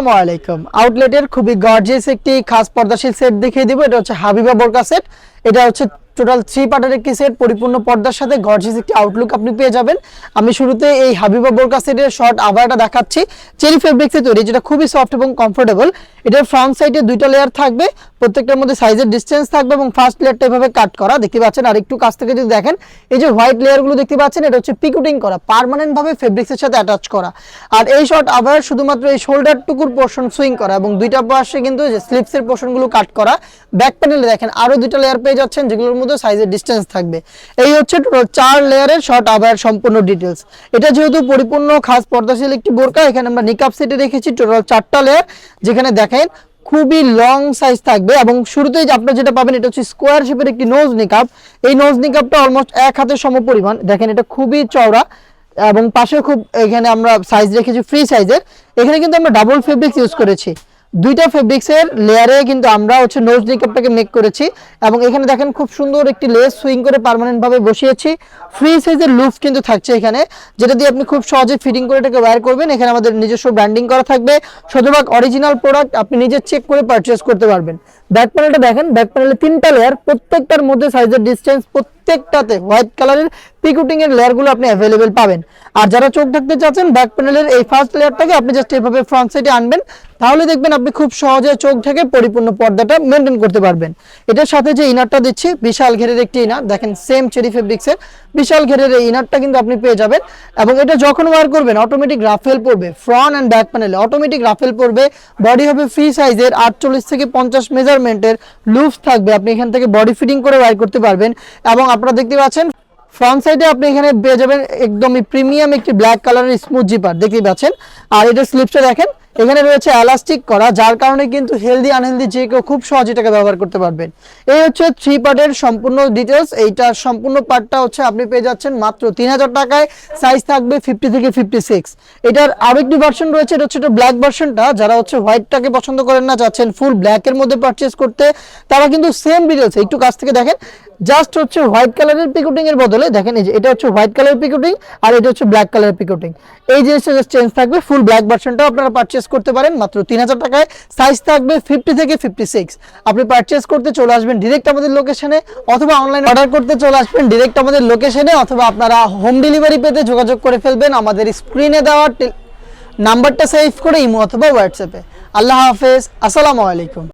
আসসালামু আলাইকুম। আউটলেটের খুবই গর্জিয়াস একটি খাস পর্দাশীল সেট দেখিয়ে দিব। এটা হচ্ছে হাবিবা বোরকা সেট এটা হচ্ছে টোটাল থ্রি পার্টের একটি সেট পরিপূর্ণ পর্দার সাথে গর্জিয়াস একটি আউটলুক আপনি পেয়ে যাবেন। আমি শুরুতে এই হাবিবা বোরকা সেটের শর্ট আবারটা দেখাচ্ছি। চেরি ফেব্রিক্সে তৈরি, যেটা খুবই সফট এবং কমফোর্টেবল এটার ফ্রন্ট সাইডে দুইটা লেয়ার থাকবে। প্রত্যেকটার মধ্যে সাইজের ডিস্টেন্স থাকবে এবং ফার্স্ট লেয়ারটা এভাবে কাট করা। দেখতে পাচ্ছেন, আর একটু কাছ থেকে যদি দেখেন, এই যে হোয়াইট লেয়ারগুলো দেখতে পাচ্ছেন, এটা হচ্ছে পিকুটিং করা পার্মানেন্ট ভাবে ফেব্রিক্সের সাথে অ্যাটাচ করা। আর এই শর্ট আবার শুধুমাত্র এই শোল্ডার টুকুর পোর্শন সুইং করা এবং দুইটা পাশে কিন্তু যে স্লিপসের পোর্শনগুলো কাট করা। ব্যাক প্যানেলে দেখেন, আরও দুইটা লেয়ার পেয়ে যাচ্ছেন, যেগুলোর মধ্যে সাইজের ডিস্টেন্স থাকবে। এই হচ্ছে চার লেয়ারের শর্ট আবার সম্পূর্ণ ডিটেলস এটা যেহেতু পরিপূর্ণ খাস পর্দাশীল একটি বোরকা, এখানে আমরা নিকাপ সেটে রেখেছি টোটাল চারটা লেয়ার যেখানে দেখেন খুবই লং সাইজ থাকবে এবং শুরুতেই আপনারা যেটা পাবেন, এটা হচ্ছে স্কোয়ার শেপের একটি নোজ নিকাপ এই নোজ নিকাপটা অলমোস্ট এক হাতের সমপরিমাণ। দেখেন এটা খুবই চওড়া এবং পাশে খুব, এখানে আমরা সাইজ রেখেছি ফ্রি সাইজের এখানে কিন্তু আমরা ডাবল ফেব্রিক্স ইউজ করেছি। দুইটা ফেব্রিক্সের লেয়ারে কিন্তু আমরা হচ্ছে নোজ নিকাপটাকে মেক করেছি এবং এখানে দেখেন খুব সুন্দর একটি লেস সুইং করে পার্মানেন্ট ভাবে বসিয়েছি ফ্রি সাইজের লুফ কিন্তু থাকছে এখানে, যেটা দিয়ে আপনি খুব সহজে ফিটিং করে এটাকে ওয়্যার করবেন। এখানে আমাদের নিজস্ব ব্র্যান্ডিং করা থাকবে। শতভাগ অরিজিনাল প্রোডাক্ট আপনি নিজে চেক করে পারচেস করতে পারবেন। ব্যাক প্যানেলটা দেখেন ব্যাক প্যানেলে তিনটা লেয়ার প্রত্যেকটার মধ্যে সাইজের ডিস্টেন্স প্রত্যেকটাতে হোয়াইট কালারের পিকুটিং এর লেয়ারগুলো আপনি অ্যাভেলেবেল পাবেন। আর যারা চোখ ঢাকতে চাচ্ছেন ব্যাক প্যানেলের এই ফার্স্ট লেয়ারটাকে আপনি জাস্ট এভাবে ফ্রন্ট সাইডে আনবেন। তাহলে দেখবেন আপনি খুব সহজে চোখ ঢেকে পরিপূর্ণ পর্দাটা মেনটেন করতে পারবেন। এটার সাথে যে ইনারটা দিচ্ছি, বিশাল ঘেরের একটি ইনার দেখেন সেম চেরি ফেব্রিক্সের বিশাল ঘেরের এই ইনারটা কিন্তু আপনি পেয়ে যাবেন। এবং এটা যখন ওয়ার করবেন অটোমেটিক রাফেল পড়বে ফ্রন্ট অ্যান্ড ব্যাক প্যানেলে অটোমেটিক রাফেল পড়বে বডি হবে ফ্রি সাইজের আটচল্লিশ থেকে পঞ্চাশ মেজারমেন্টের লুপস থাকবে। আপনি এখান থেকে বডি ফিটিং করে ওয়ার করতে পারবেন। এবং আপনারা দেখতে পাচ্ছেন ফ্রন্ট সাইডে আপনি এখানে পেয়ে যাবেন একদমই প্রিমিয়াম একটি ব্ল্যাক কালারের স্মুথ জিপার দেখতে পাচ্ছেন? আর এটা স্লিপসটা দেখেন, এখানে রয়েছে এলাস্টিক করা, যার কারণে কিন্তু হেলদি আনহেলদি যে কেউ খুব সহজে এটাকে ব্যবহার করতে পারবেন। এই হচ্ছে থ্রি পার্টের সম্পূর্ণ ডিটেলস এইটার সম্পূর্ণ পার্টটা হচ্ছে আপনি পেয়ে যাচ্ছেন মাত্র তিন হাজার টাকায় সাইজ থাকবে ফিফটি থেকে ফিফটি সিক্স এটার আরও একটি ভার্সন রয়েছে, এটা হচ্ছে ব্ল্যাক ভার্সনটা যারা হচ্ছে হোয়াইটটাকে পছন্দ করেন না চাচ্ছেন ফুল ব্ল্যাকের মধ্যে পারচেস করতে, তারা কিন্তু সেম ডিটেলস একটু কাছ থেকে দেখেন জাস্ট হচ্ছে হোয়াইট কালারের পিকুটিং এর বদলে দেখেন এই যে, এটা হচ্ছে হোয়াইট কালারের পিকুটিং আর এটা হচ্ছে ব্ল্যাক কালারের পিকুটিং এই জিনিসটা জাস্ট চেঞ্জ থাকবে ফুল ব্ল্যাক ভার্সনটাও আপনারা পারচেস করতে পারেন, মাত্র তিন হাজার টাকায়। সাইজ থাকবে ফিফটি থেকে ফিফটি সিক্স আপনি পারচেস করতে চলে আসবেন ডিরেক্ট আমাদের লোকেশনে অথবা অনলাইন অর্ডার করতে চলে আসবেন ডিরেক্ট আমাদের লোকেশনে অথবা আপনারা হোম ডেলিভারি পেতে যোগাযোগ করে ফেলবেন আমাদের স্ক্রিনে দেওয়া নাম্বারটা সেভ করে ইমো অথবা হোয়াটসঅ্যাপে আল্লাহ হাফেজ, আসসালামু আলাইকুম।